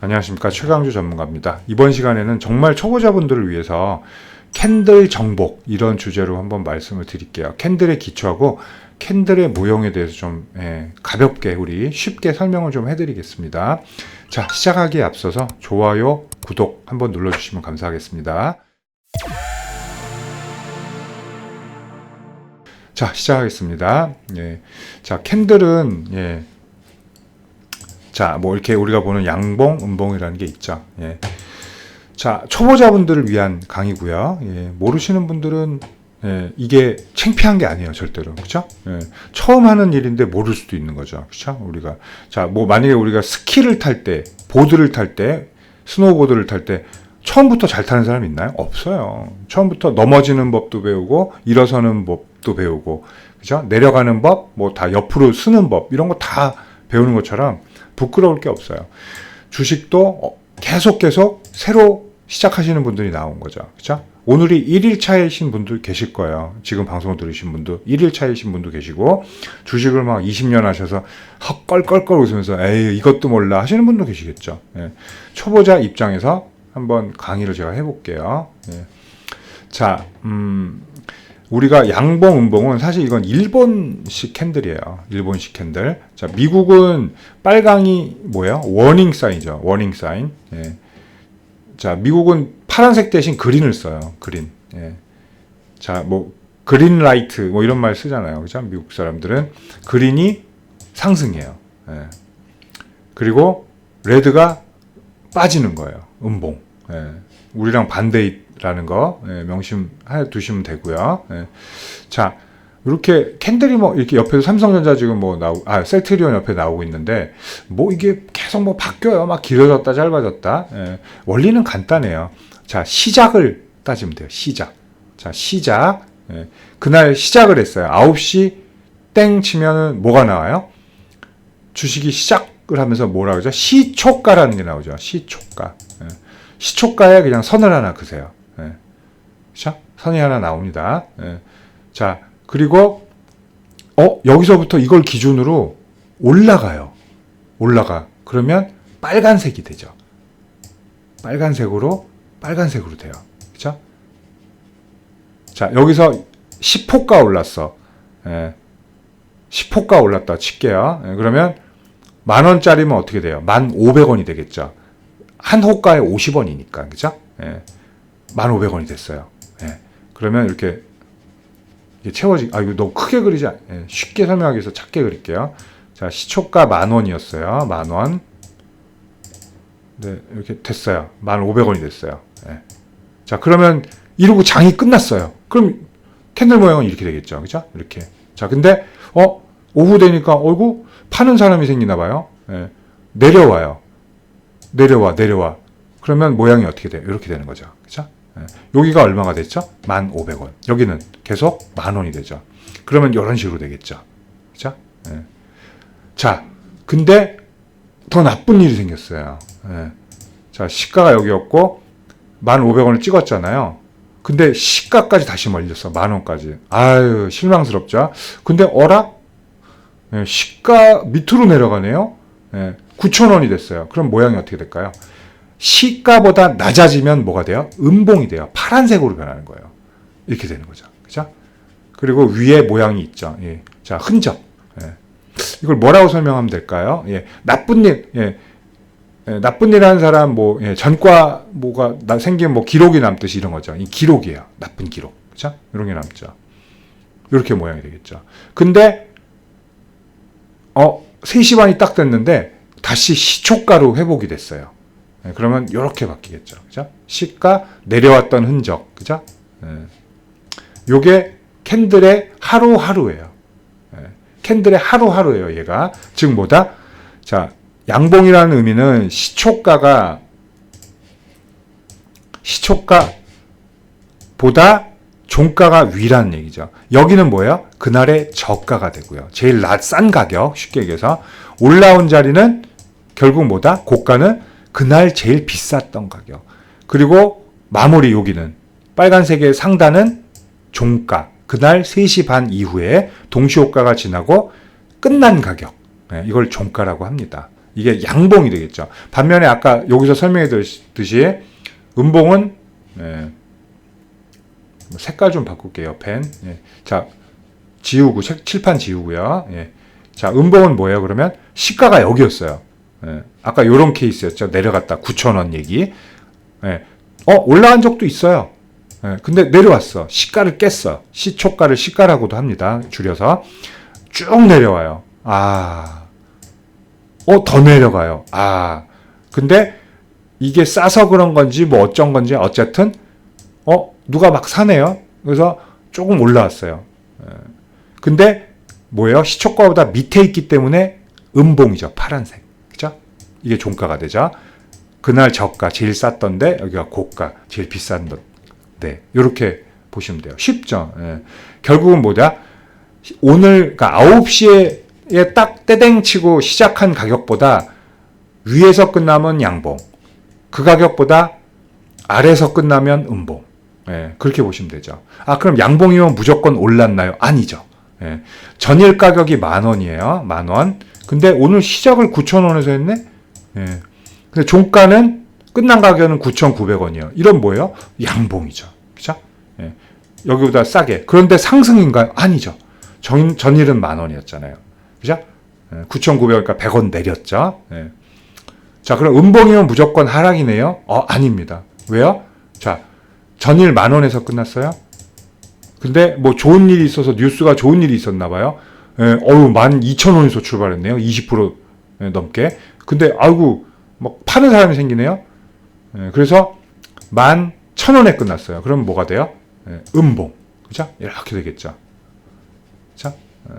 안녕하십니까 최강주 전문가입니다. 이번 시간에는 정말 초보자분들을 위해서 캔들 정복 이런 주제로 한번 말씀을 드릴게요. 캔들의 기초하고 캔들의 모형에 대해서 좀 예, 가볍게 우리 쉽게 설명을 좀 해드리겠습니다. 자 시작하기에 앞서서 좋아요, 구독 한번 눌러주시면 감사하겠습니다. 자 시작하겠습니다. 예, 자 캔들은 예, 자, 뭐 이렇게 우리가 보는 양봉, 음봉이라는 게 있죠. 예. 자, 초보자분들을 위한 강의고요. 예, 모르시는 분들은 예, 이게 창피한 게 아니에요, 절대로. 그렇죠? 예, 처음 하는 일인데 모를 수도 있는 거죠. 그렇죠? 우리가 자, 뭐 만약에 우리가 스키를 탈 때, 보드를 탈 때, 스노우보드를 탈 때 처음부터 잘 타는 사람 있나요? 없어요. 처음부터 넘어지는 법도 배우고 일어서는 법도 배우고 그죠? 내려가는 법, 뭐 다 옆으로 쓰는 법 이런 거 다 배우는 것처럼 부끄러울 게 없어요. 주식도 어, 계속 계속 새로 시작하시는 분들이 나온 거죠. 그죠? 오늘이 1일 차이신 분들 계실 거예요. 지금 방송을 들으신 분도 1일 차이신 분도 계시고 주식을 막 20년 하셔서 헉 껄껄껄 웃으면서 에이 이것도 몰라 하시는 분도 계시겠죠. 예. 초보자 입장에서 한번 강의를 제가 해볼게요. 예. 자, 음, 우리가 양봉, 음봉은 사실 이건 일본식 캔들이에요. 일본식 캔들. 자, 미국은 빨강이 뭐예요? 워닝 사인이죠. 워닝 사인. 예. 자, 미국은 파란색 대신 그린을 써요. 그린. 예. 자, 뭐 그린 라이트 뭐 이런 말 쓰잖아요. 그죠? 미국 사람들은 그린이 상승해요. 예. 그리고 레드가 빠지는 거예요. 음봉. 예. 우리랑 반대 라는 거 예, 명심해 두시면 되고요. 예. 자, 이렇게 캔들이 뭐 이렇게 옆에서 삼성전자 지금 뭐 나오 아 셀트리온 옆에 나오고 있는데 뭐 이게 계속 뭐 바뀌어요. 막 길어졌다 짧아졌다. 예. 원리는 간단해요. 자, 시작을 따지면 돼요. 시작. 자, 시작. 예. 그날 시작을 했어요. 9시 땡 치면은 뭐가 나와요? 주식이 시작을 하면서 뭐라 그러죠? 시초가라는 게 나오죠. 시초가. 예. 시초가에 그냥 선을 하나 그세요. 예. 그죠? 선이 하나 나옵니다. 예. 자, 그리고, 어, 여기서부터 이걸 기준으로 올라가요. 올라가. 그러면 빨간색이 되죠. 빨간색으로, 빨간색으로 돼요. 그죠? 자, 여기서 10호가 올랐어. 예. 10호가 올랐다 칠게요. 예, 그러면 만 원짜리면 어떻게 돼요? 만 500원이 되겠죠. 한 호가에 50원이니까, 그죠? 예. 1,500원이 됐어요. 예. 그러면 이렇게, 채워지, 아, 이거 너무 크게 그리지, 않- 예. 쉽게 설명하기 위해서 작게 그릴게요. 자, 시초가 만 원이었어요. 만 원. 네, 이렇게 됐어요. 1,500원이 됐어요. 예. 자, 그러면 이러고 장이 끝났어요. 그럼 캔들 모양은 이렇게 되겠죠. 그죠? 이렇게. 자, 근데, 어, 오후 되니까, 어이구, 파는 사람이 생기나 봐요. 예. 내려와요. 내려와, 내려와. 그러면 모양이 어떻게 돼요? 이렇게 되는 거죠. 그죠? 예. 여기가 얼마가 됐죠? 1,500원. 여기는 계속 만 원이 되죠. 그러면 이런 식으로 되겠죠. 그죠? 예. 자, 근데 더 나쁜 일이 생겼어요. 예. 자, 시가가 여기였고, 1,500원을 찍었잖아요. 근데 시가까지 다시 멀렸어. 만 원까지. 아유, 실망스럽죠? 근데 어라? 예, 시가 밑으로 내려가네요. 예, 9천 원이 됐어요. 그럼 모양이 어떻게 될까요? 시가보다 낮아지면 뭐가 돼요? 음봉이 돼요. 파란색으로 변하는 거예요. 이렇게 되는 거죠. 그죠? 그리고 위에 모양이 있죠. 예. 자, 흔적. 예. 이걸 뭐라고 설명하면 될까요? 예. 나쁜 일, 예. 예, 나쁜 일 하는 사람, 뭐, 예, 전과, 뭐가, 나, 생긴 뭐, 기록이 남듯이 이런 거죠. 이 기록이에요. 나쁜 기록. 그죠? 이런 게 남죠. 이렇게 모양이 되겠죠. 근데, 어, 3시 반이 딱 됐는데, 다시 시초가로 회복이 됐어요. 예, 그러면 이렇게 바뀌겠죠. 그죠? 시가 내려왔던 흔적. 그죠? 예. 요게 캔들의 하루하루예요. 예, 캔들의 하루하루예요, 얘가. 즉 뭐다? 자, 양봉이라는 의미는 시초가가 시초가보다 종가가 위라는 얘기죠. 여기는 뭐예요? 그날의 저가가 되고요. 제일 낮, 싼 가격, 쉽게 얘기해서. 올라온 자리는 결국 뭐다? 고가는 그날 제일 비쌌던 가격. 그리고 마무리 여기는 빨간색의 상단은 종가. 그날 3시 반 이후에 동시호가가 지나고 끝난 가격. 네, 이걸 종가라고 합니다. 이게 양봉이 되겠죠. 반면에 아까 여기서 설명해 드렸듯이 음봉은 예, 색깔 좀 바꿀게요. 펜. 예. 자, 지우고 책, 칠판 지우고요. 예. 자, 음봉은 뭐예요? 그러면 시가가 여기였어요. 예. 아까 요런 케이스였죠. 내려갔다 9,000원 얘기. 예. 어, 올라간 적도 있어요. 예. 근데 내려왔어. 시가를 깼어. 시초가를 시가라고도 합니다. 줄여서. 쭉 내려와요. 아. 어, 더 내려가요. 아. 근데 이게 싸서 그런 건지 뭐 어쩐 건지 어쨌든 어, 누가 막 사네요. 그래서 조금 올라왔어요. 예. 근데 뭐예요? 시초가보다 밑에 있기 때문에 음봉이죠. 파란색. 이게 종가가 되죠. 그날 저가 제일 쌌던데 여기가 고가 제일 비싼 데 네, 이렇게 보시면 돼요. 쉽죠. 예. 결국은 뭐냐? 오늘 그러니까 9시에 딱 떼댕 치고 시작한 가격보다 위에서 끝나면 양봉. 그 가격보다 아래에서 끝나면 음봉. 예, 그렇게 보시면 되죠. 아, 그럼 양봉이면 무조건 올랐나요? 아니죠. 예, 전일 가격이 만 원이에요. 만 원. 근데 오늘 시작을 9천 원에서 했네? 예. 근데 종가는 끝난 가격은 9,900원이에요. 이런 뭐예요? 양봉이죠. 그죠? 예. 여기보다 싸게. 그런데 상승인가요? 아니죠. 전, 전일은 만 원이었잖아요. 그죠? 예. 9,900원이니까 100원 내렸죠. 예. 자, 그럼 음봉이면 무조건 하락이네요? 어, 아닙니다. 왜요? 자, 전일 만 원에서 끝났어요? 근데 뭐 좋은 일이 있어서 뉴스가 좋은 일이 있었나 봐요. 예, 어유 만 이천 원에서 출발했네요. 20% 넘게. 근데 아이고 막 파는 사람이 생기네요. 예, 그래서 만 천 원에 끝났어요. 그럼 뭐가 돼요? 예, 음봉. 그죠? 이렇게 되겠죠. 자, 예.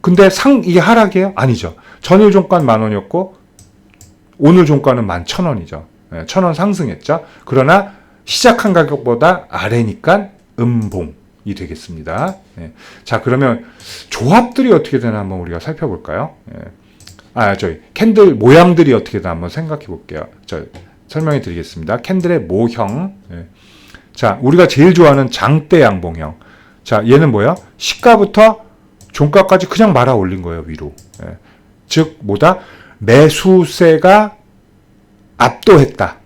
근데 상 이게 하락이에요? 아니죠. 전일 종가는 만 원이었고 오늘 종가는 만 천 원이죠. 예, 천원 상승했죠. 그러나 시작한 가격보다 아래니까 음봉이 되겠습니다. 예. 자, 그러면 조합들이 어떻게 되나 한번 우리가 살펴볼까요? 예. 아, 저희 캔들 모양들이 어떻게 되나 한번 생각해 볼게요. 저 설명해 드리겠습니다. 캔들의 모형. 예. 자, 우리가 제일 좋아하는 장대 양봉형. 자, 얘는 뭐야? 시가부터 종가까지 그냥 말아 올린 거예요, 위로. 예. 즉, 뭐다? 매수세가 압도했다.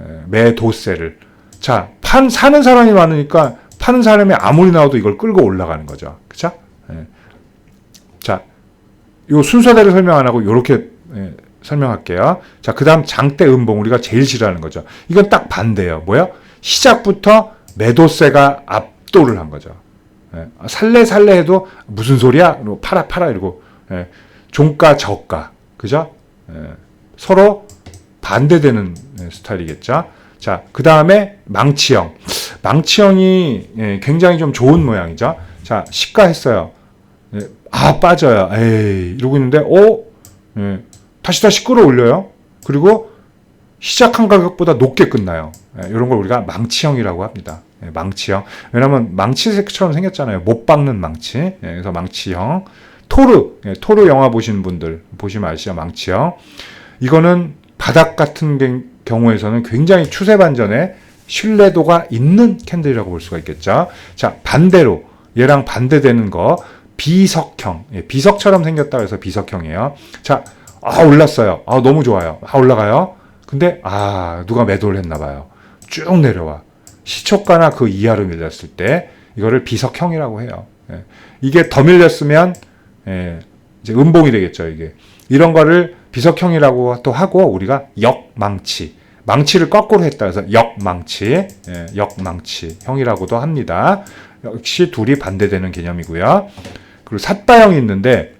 예, 매도세를. 자, 판, 사는 사람이 많으니까 파는 사람이 아무리 나와도 이걸 끌고 올라가는 거죠. 그쵸? 예. 자, 요 순서대로 설명 안 하고 요렇게 예, 설명할게요. 자, 그 다음 장대 음봉 우리가 제일 싫어하는 거죠. 이건 딱 반대예요. 뭐야? 시작부터 매도세가 압도를 한 거죠. 예, 살래 살래 해도 무슨 소리야? 팔아 팔아 이러고 예, 종가 저가 그죠? 예, 서로 반대되는 예, 스타일이겠죠. 자, 그 다음에 망치형. 망치형이 예, 굉장히 좀 좋은 모양이죠. 자, 시가 했어요. 예, 아, 빠져요. 에이, 이러고 있는데, 오, 예, 다시 다시 끌어올려요. 그리고 시작한 가격보다 높게 끝나요. 예, 이런 걸 우리가 망치형이라고 합니다. 예, 망치형. 왜냐면 망치색처럼 생겼잖아요. 못 박는 망치. 예, 그래서 망치형. 토르, 예, 토르 영화 보시는 분들 보시면 아시죠? 망치형. 이거는 바닥 같은 게- 경우에서는 굉장히 추세 반전에 신뢰도가 있는 캔들이라고 볼 수가 있겠죠. 자, 반대로 얘랑 반대되는 거 비석형. 예, 비석처럼 생겼다 그래서 비석형이에요. 자, 아, 올랐어요. 아, 너무 좋아요. 아, 올라가요. 근데 아, 누가 매도를 했나 봐요. 쭉 내려와. 시초가나 그 이하로 밀렸을 때 이거를 비석형이라고 해요. 예. 이게 더 밀렸으면 예, 이제 음봉이 되겠죠, 이게. 이런 거를 비석형이라고 또 하고 우리가 역망치. 망치를 거꾸로 했다 해서 역망치. 예, 역망치 형이라고도 합니다. 역시 둘이 반대되는 개념이고요. 그리고 삿바형이 있는데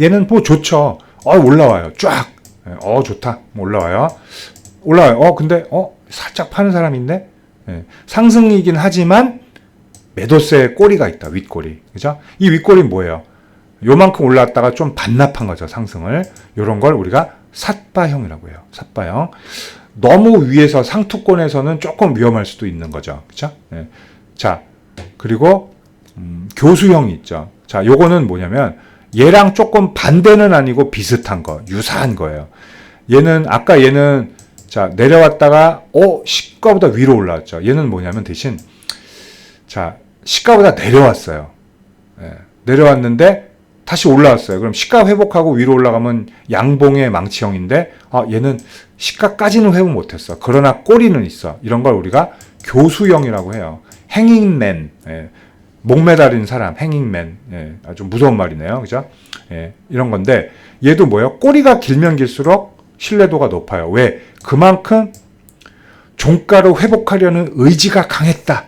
얘는 뭐 좋죠. 어, 올라와요. 쫙. 예, 어, 좋다. 올라와요. 올라와요. 어, 근데 어, 살짝 파는 사람이 있네. 예, 상승이긴 하지만 매도세 꼬리가 있다. 윗꼬리. 그죠? 이 윗꼬리는 뭐예요? 요만큼 올라왔다가 좀 반납한 거죠, 상승을. 요런 걸 우리가 삿바형이라고 해요. 삿바형. 너무 위에서 상투권에서는 조금 위험할 수도 있는 거죠. 그죠? 예. 자, 그리고, 음, 교수형이 있죠. 자, 요거는 뭐냐면, 얘랑 조금 반대는 아니고 비슷한 거, 유사한 거예요. 얘는, 아까 얘는, 자, 내려왔다가, 어, 시가보다 위로 올라왔죠. 얘는 뭐냐면 대신, 자, 시가보다 내려왔어요. 예, 내려왔는데 다시 올라왔어요. 그럼 시가 회복하고 위로 올라가면 양봉의 망치형인데 아, 얘는 시가까지는 회복 못했어. 그러나 꼬리는 있어. 이런 걸 우리가 교수형이라고 해요. 행잉맨. 예. 목매달린 사람, 행잉맨. 예. 아주 무서운 말이네요. 그죠? 예. 이런 건데 얘도 뭐예요? 꼬리가 길면 길수록 신뢰도가 높아요. 왜? 그만큼 종가를 회복하려는 의지가 강했다.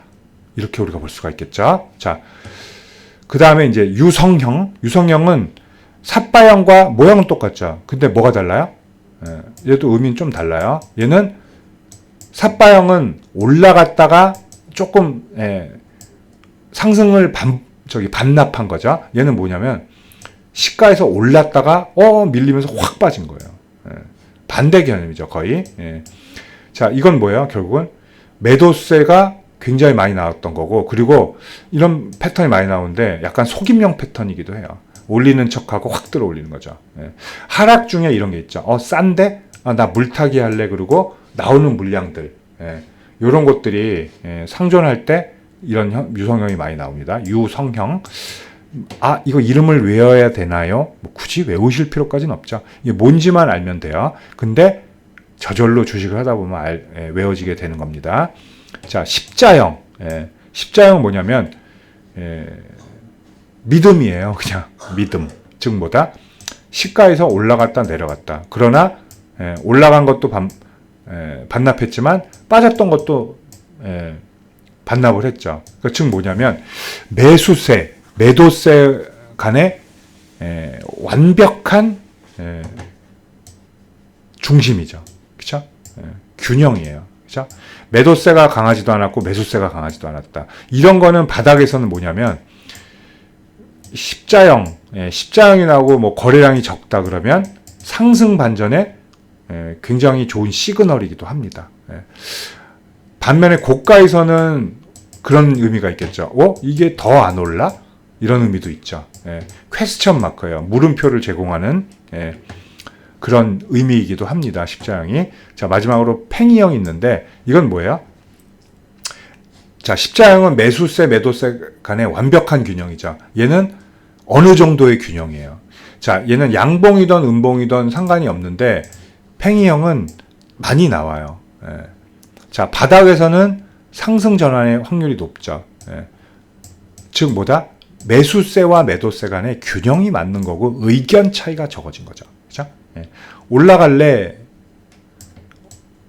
이렇게 우리가 볼 수가 있겠죠. 자, 그 다음에 이제 유성형. 유성형은 삿바형과 모양은 똑같죠. 근데 뭐가 달라요? 예, 얘도 의미는 좀 달라요. 얘는 삿바형은 올라갔다가 조금 예, 상승을 반, 저기 반납한 거죠. 얘는 뭐냐면 시가에서 올랐다가 어 밀리면서 확 빠진 거예요. 예, 반대 개념이죠, 거의. 예. 자, 이건 뭐예요? 결국은 매도세가 굉장히 많이 나왔던 거고, 그리고 이런 패턴이 많이 나오는데 약간 속임형 패턴이기도 해요. 올리는 척하고 확 들어 올리는 거죠. 예. 하락 중에 이런 게 있죠. 어, 싼데? 아, 나 물타기 할래. 그리고 나오는 물량들. 예. 이런 것들이 예, 상존할 때 이런 형, 유성형이 많이 나옵니다. 유성형. 아, 이거 이름을 외워야 되나요? 뭐 굳이 외우실 필요까지는 없죠. 이게 뭔지만 알면 돼요. 근데 저절로 주식을 하다 보면 알, 예, 외워지게 되는 겁니다. 자, 십자형. 예, 십자형 뭐냐면, 예, 믿음이에요. 그냥 믿음. 즉 뭐다? 시가에서 올라갔다 내려갔다. 그러나 예, 올라간 것도 반, 예, 반납했지만 빠졌던 것도 예, 반납을 했죠. 그 즉 뭐냐면 매수세, 매도세 간의 예, 완벽한 예, 중심이죠. 그렇죠? 예, 균형이에요. 그렇죠? 매도세가 강하지도 않았고 매수세가 강하지도 않았다. 이런 거는 바닥에서는 뭐냐면 십자형, 예, 십자형이 나오고 뭐 거래량이 적다 그러면 상승 반전에 예, 굉장히 좋은 시그널이기도 합니다. 예. 반면에 고가에서는 그런 의미가 있겠죠. 어? 이게 더 안 올라? 이런 의미도 있죠. 예. 퀘스천 마크예요. 물음표를 제공하는 예. 그런 의미이기도 합니다. 십자형이. 자, 마지막으로 팽이형이 있는데 이건 뭐예요? 자, 십자형은 매수세, 매도세 간의 완벽한 균형이죠. 얘는 어느 정도의 균형이에요. 자, 얘는 양봉이든 음봉이든 상관이 없는데 팽이형은 많이 나와요. 예. 자, 바닥에서는 상승 전환의 확률이 높죠. 예. 즉 뭐다? 매수세와 매도세 간의 균형이 맞는 거고 의견 차이가 적어진 거죠. 그죠? 예. 올라갈래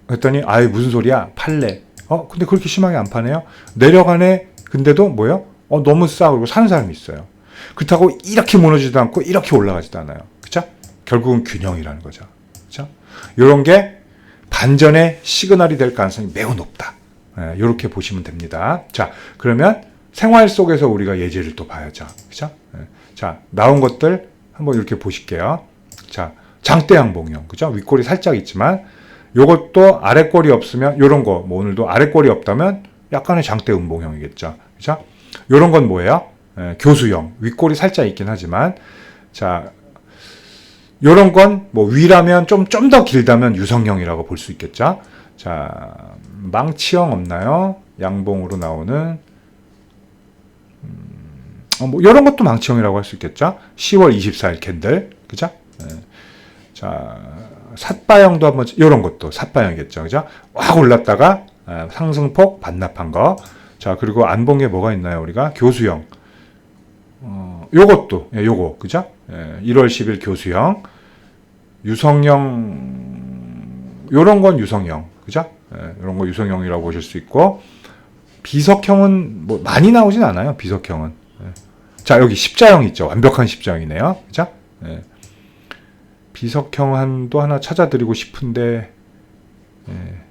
했더니 아이 무슨 소리야? 팔래. 어, 근데 그렇게 심하게 안 파네요. 내려가네. 근데도 뭐요? 어, 너무 싸. 그리고 사는 사람이 있어요. 그렇다고 이렇게 무너지도 않고 이렇게 올라가지도 않아요. 그죠? 결국은 균형이라는 거죠. 그죠? 요런 게 반전의 시그널이 될 가능성이 매우 높다. 예, 이렇게 보시면 됩니다. 자, 그러면 생활 속에서 우리가 예제를 또 봐야죠. 그죠? 예. 자, 나온 것들 한번 이렇게 보실게요. 자, 장대 양봉형. 그죠? 윗골이 살짝 있지만 요것도 아랫골이 없으면 요런 거, 뭐 오늘도 아랫골이 없다면 약간의 장대 음봉형이겠죠. 그죠? 요런 건 뭐예요? 예, 교수형. 윗골이 살짝 있긴 하지만 자, 요런 건 뭐 위라면 좀 좀 더 길다면 유성형이라고 볼 수 있겠죠. 자, 망치형 없나요? 양봉으로 나오는 음, 어, 뭐 이런 것도 망치형이라고 할 수 있겠죠. 10월 24일 캔들, 그죠? 예. 자, 삿바형도 한번 이런 것도 삿바형이겠죠, 그죠? 확 올랐다가 아, 상승폭 반납한 거. 자, 그리고 안 본 게 뭐가 있나요, 우리가? 교수형. 어, 요것도, 예, 요거, 그죠? 예, 1월 10일 교수형. 유성형, 요런 건 유성형, 그죠? 예, 이런 거 유성형이라고 보실 수 있고, 비석형은 뭐 많이 나오진 않아요, 비석형은. 예. 자, 여기 십자형 있죠. 완벽한 십자형이네요. 그죠? 예. 비석형 한도 하나 찾아드리고 싶은데, 예.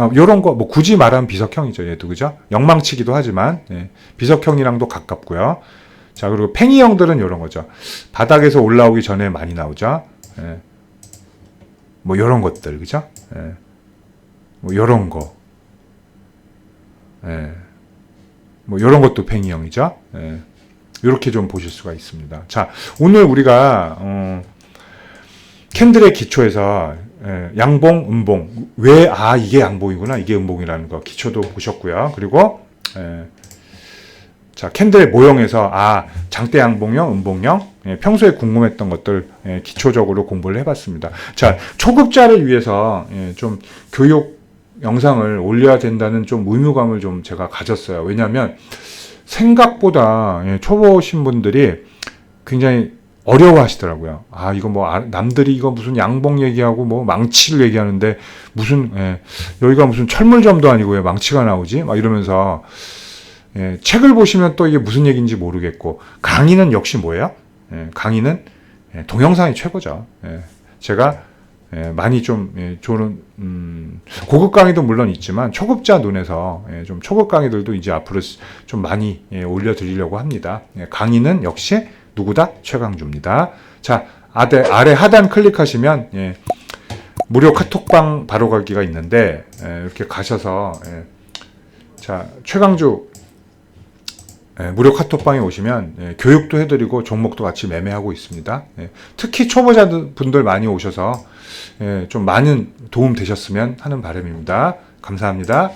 어, 요런 거, 뭐, 굳이 말하면 비석형이죠, 얘도, 그죠? 영망치기도 하지만, 예, 비석형이랑도 가깝고요. 자, 그리고 팽이형들은 요런 거죠. 바닥에서 올라오기 전에 많이 나오죠. 예. 뭐, 요런 것들, 그죠? 예. 뭐, 요런 거. 예. 뭐, 요런 것도 팽이형이죠. 예. 요렇게 좀 보실 수가 있습니다. 자, 오늘 우리가, 어, 캔들의 기초에서 예, 양봉, 음봉. 왜, 아, 이게 양봉이구나, 이게 음봉이라는 거 기초도 보셨고요. 그리고, 예, 자, 캔들 모형에서 아, 장대 양봉형, 음봉형 예, 평소에 궁금했던 것들 예, 기초적으로 공부를 해봤습니다. 자, 초급자를 위해서 예, 좀 교육 영상을 올려야 된다는 좀 의무감을 좀 제가 가졌어요. 왜냐하면 생각보다 예, 초보신 분들이 굉장히 어려워하시더라고요. 아 이거 뭐 아- 남들이 이거 무슨 양봉 얘기하고 뭐 망치를 얘기하는데 무슨 예, 여기가 무슨 철물점도 아니고 왜 망치가 나오지? 막 이러면서 예, 책을 보시면 또 이게 무슨 얘기인지 모르겠고 강의는 역시 뭐예요? 예, 강의는 예, 동영상이 최고죠. 예, 제가 예, 많이 좀 예, 좋은 음, 고급 강의도 물론 있지만 초급자 눈에서 예, 좀 초급 강의들도 이제 앞으로 스- 좀 많이 예, 올려드리려고 합니다. 예, 강의는 역시 누구다 최강주입니다. 자 아래, 아래 하단 클릭하시면 예, 무료 카톡방 바로 가기가 있는데 예, 이렇게 가셔서 예, 자 최강주 예, 예, 무료 카톡방에 오시면 예, 교육도 해드리고 종목도 같이 매매하고 있습니다. 예, 특히 초보자 분들 많이 오셔서 좀 많은 도움 되셨으면 하는 바람입니다. 감사합니다.